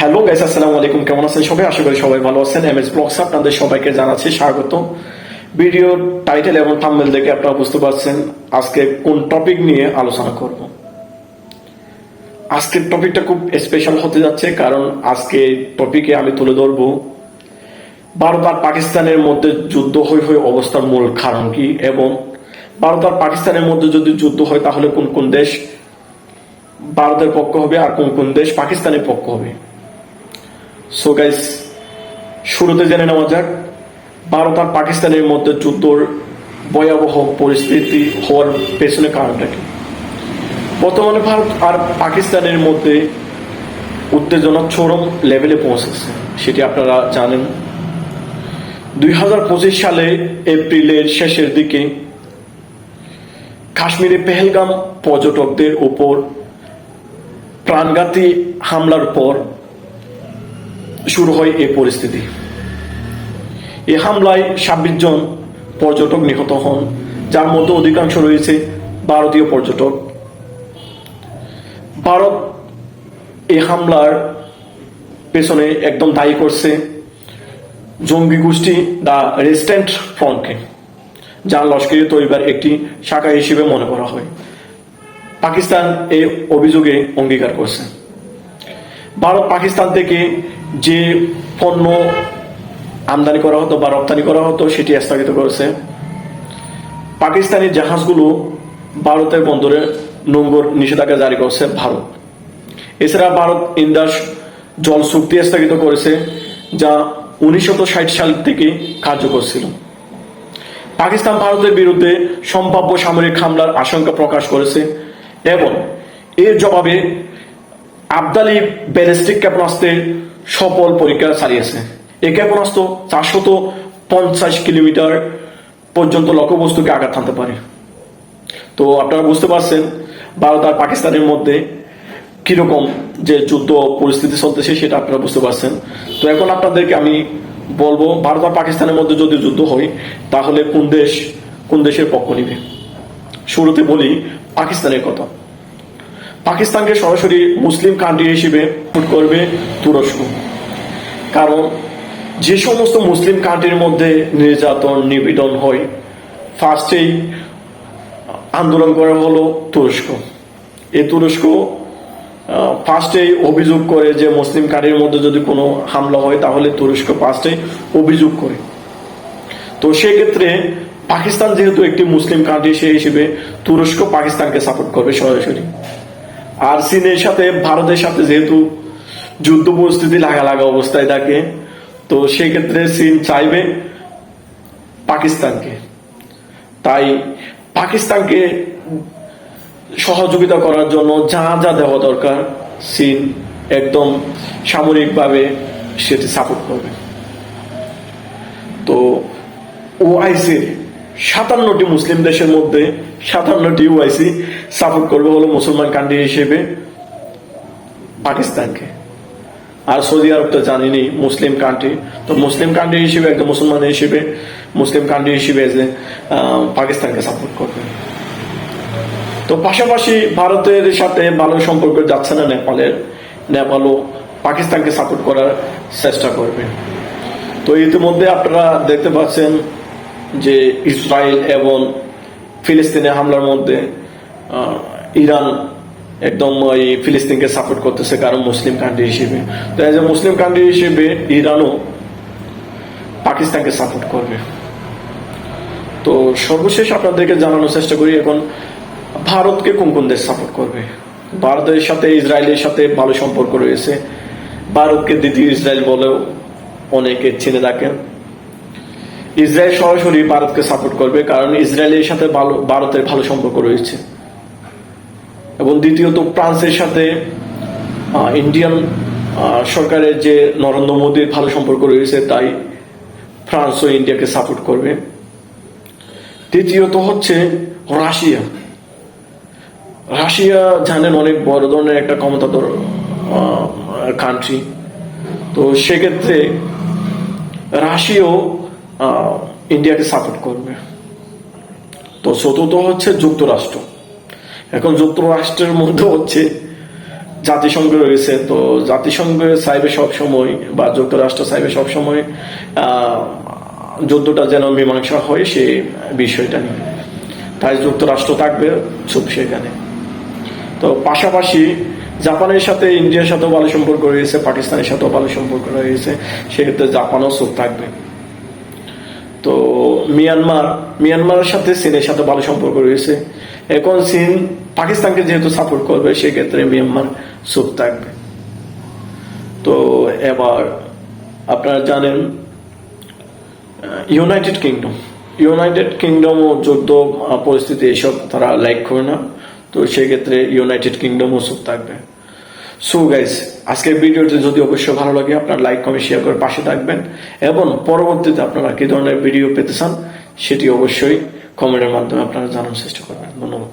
Hello guys, আসসালামু আলাইকুম। কেমন আছেন সবাই? আশা করি সবাই ভালো আছেন। এম এস ব্লগস আপনাদের সবাইকে জানাচ্ছি স্বাগত ভিডিও টাইটেল এবং থাম্বনেল দেখে আপনারা বুঝতে পারছেন আজকে কোন টপিক নিয়ে আলোচনা করব। আজকের টপিকটা খুব স্পেশাল হতে যাচ্ছে কারণ আজকে টপিকে আমি তুলে ধরবো ভারত আর পাকিস্তানের মধ্যে যুদ্ধ হয়ে হয়ে অবস্থার মূল কারণ কি এবং ভারত আর পাকিস্তানের মধ্যে যদি যুদ্ধ হয় তাহলে কোন কোন দেশ ভারতের পক্ষ হবে আর কোন কোন দেশ পাকিস্তানের পক্ষ হবে। সো গাইস শুরুতে জেনে নেওয়া যাক, ভারত আর পাকিস্তানের মধ্যে যুদ্ধর ভয়াবহ পরিস্থিতি হওয়ার পেছনে কারণটা কি? বর্তমানে ভারত আর পাকিস্তানের মধ্যে উত্তেজনা চরম লেভেলে পৌঁছেছে, সেটি আপনারা জানেন। দুই হাজার পঁচিশ সালে এপ্রিলের শেষের দিকে কাশ্মীরে পেহেলগাম পর্যটকদের উপর প্রাণঘাতী হামলার পর শুরু হয় এই পরিস্থিতি। এই হামলায় ছাব্বিশ জন পর্যটক নিহত হন, যার মধ্যে অধিকাংশ রয়েছে ভারতীয় পর্যটক। ভারত এই হামলার পেছনে একদম দায়ী করছে জঙ্গি গোষ্ঠী দ্য রেজিস্ট্যান্ট ফ্রন্টকে যা লস্করি তৈবার একটি শাখা হিসেবে মনে করা হয়। পাকিস্তান এই অভিযোগে অঙ্গীকার করছে। ভারত পাকিস্তান থেকে যে পণ্য আমদানি করা হতো বা রপ্তানি করা হতো, সেটি স্থগিত করেছে। পাকিস্তানি জাহাজগুলো ভারতের বন্দরে নোঙ্গর নিষেধাজ্ঞা জারি করছে ভারত। এছাড়া ভারত ইন্দাস জল চুক্তি স্থগিত করেছে, যা উনিশশো সাল থেকে কার্যকর ছিল। পাকিস্তান ভারতের বিরুদ্ধে সম্ভাব্য সামরিক হামলার আশঙ্কা প্রকাশ করেছে এবং এর জবাবে আবদালি ব্যালিস্টিক ক্ষেপণাস্ত্রের সফল পরীক্ষা চালিয়েছে। এই ক্ষেপণাস্ত্র চারশত পঞ্চাশ কিলোমিটার পর্যন্ত লক্ষ্যবস্তুকে আঘাত হানতে পারে। তো আপনারা বুঝতে পারছেন, ভারত আর পাকিস্তানের মধ্যে কীরকম যে যুদ্ধ পরিস্থিতি চলতেছে সেটা আপনারা বুঝতে পারছেন। তো এখন আপনাদেরকে আমি বলব, ভারত আর পাকিস্তানের মধ্যে যদি যুদ্ধ হয়, তাহলে কোন দেশ কোন দেশের পক্ষ নিবে? শুরুতে বলি পাকিস্তানের কথা। পাকিস্তানকে সরাসরি মুসলিম কান্ট্রি হিসেবে করবে তুরস্ক। কারণ যে সমস্ত মুসলিম কান্ট্রির মধ্যে নির্যাতন, নিপীড়ন হয় ফার্স্টেই আন্দোলন করা হলো তুরস্ক। এই তুরস্ক ফার্স্টেই অভিযোগ করে যে মুসলিম কান্ট্রির মধ্যে যদি কোনো হামলা হয়, তাহলে তুরস্ক ফার্স্টেই অভিযোগ করে। তো সেক্ষেত্রে পাকিস্তান যেহেতু একটি মুসলিম কান্ট্রি সেই হিসেবে তুরস্ক পাকিস্তানকে সাপোর্ট করবে সরাসরি। আর চীনের সাথে, ভারতের সাথে যেহেতু যুদ্ধ পরিস্থিতি লাগা লাগা অবস্থায় থাকে, তো সেক্ষেত্রে চীন চাইবে পাকিস্তানকে। তাই পাকিস্তানকে সহযোগিতা করার জন্য যা যা দেওয়া দরকার, চীন একদম সামরিকভাবে সেটি সাপোর্ট করবে। তো ওআইসির সাতান্নটি মুসলিম দেশের মধ্যে সাতান্নটি ওআইসি সাপোর্ট করবে হলো মুসলমান কান্ট্রি হিসেবে পাকিস্তানকে। আর সৌদি আরব তো জানিনি মুসলিম কান্ট্রি তো মুসলিম কান্ট্রি হিসেবে একটা মুসলমান হিসেবে, মুসলিম কান্ট্রি হিসেবে যে পাকিস্তানকে সাপোর্ট করবে। তো পাশাপাশি ভারতের সাথে ভালো সম্পর্ক যাচ্ছে না নেপালের। নেপালও পাকিস্তানকে সাপোর্ট করার চেষ্টা করবে। তো ইতিমধ্যে আপনারা দেখতে পাচ্ছেন যে ইসরায়েল এবং ফিলিস্তিনের হামলার মধ্যে ইরান একদম ওই ফিলিস্তিনকে সাপোর্ট করতেছে কারণ মুসলিম কান্ট্রি হিসেবে। তো এজ এ মুসলিম কান্ট্রি হিসেবে ইরানও পাকিস্তানকে সাপোর্ট করবে। তো সর্বশেষ আপনাদেরকে জানানোর চেষ্টা করি, এখন ভারতকে কোন কোন দেশ সাপোর্ট করবে? ভারতের সাথে ইসরায়েলের সাথে ভালো সম্পর্ক রয়েছে। ভারতকে দ্বিতীয় ইসরায়েল বলেও অনেকে চিনে থাকেন। ইসরায়েল সরাসরি ভারতকে সাপোর্ট করবে, কারণ ইসরায়েলের সাথে ভারতের ভালো সম্পর্ক রয়েছে। এবং দ্বিতীয়ত ফ্রান্সের সাথে ইন্ডিয়ান সরকারের যে নরেন্দ্র মোদীর ভালো সম্পর্ক রয়েছে, তাই ফ্রান্স ও ইন্ডিয়াকে সাপোর্ট করবে। তৃতীয়ত হচ্ছে রাশিয়া। রাশিয়া জানেন অনেক বড় ধরনের একটা ক্ষমতাধর কান্ট্রি তো সেক্ষেত্রে রাশিয়াও ইন্ডিয়াকে সাপোর্ট করবে। তো চতুর্থ হচ্ছে যুক্তরাষ্ট্র। এখন যুক্তরাষ্ট্রের মধ্যে হচ্ছে জাতিসংঘ রয়েছে। তো জাতিসংঘের সাইবে সবসময় বা যুক্তরাষ্ট্র সাইবে সবসময় যুদ্ধটা যেন মীমাংসা হয় সেই বিষয়টা নিয়ে। তাই যুক্তরাষ্ট্র থাকবে চুপ সেখানে। তো পাশাপাশি জাপানের সাথে ইন্ডিয়ার সাথেও ভালো সম্পর্ক রয়েছে, পাকিস্তানের সাথেও ভালো সম্পর্ক রয়েছে। সেক্ষেত্রে জাপানও চুপ থাকবে। তো মিয়ানমার, মিয়ানমারের সাথে চীনের সাথে ভালো সম্পর্ক রয়েছে। এখন চীন পাকিস্তানকে যেহেতু সাপোর্ট করবে, সেক্ষেত্রে মিয়ানমার চুপ থাকবে। তো এবার আপনারা জানেন ইউনাইটেড কিংডম ইউনাইটেড কিংডমও যুদ্ধ পরিস্থিতি এসব তারা লাইক করে না। তো সেক্ষেত্রে ইউনাইটেড কিংডমও চুপ থাকবে। সো গাইস আজকের ভিডিওটি যদি অবশ্যই ভালো লাগে, আপনার লাইক কমেন্ট শেয়ার করে পাশে থাকবেন। এবং পরবর্তীতে আপনারা কি ধরনের ভিডিও পেতে চান, সেটি অবশ্যই কমেন্টের মাধ্যমে আপনারা জানার চেষ্টা করবেন। ধন্যবাদ।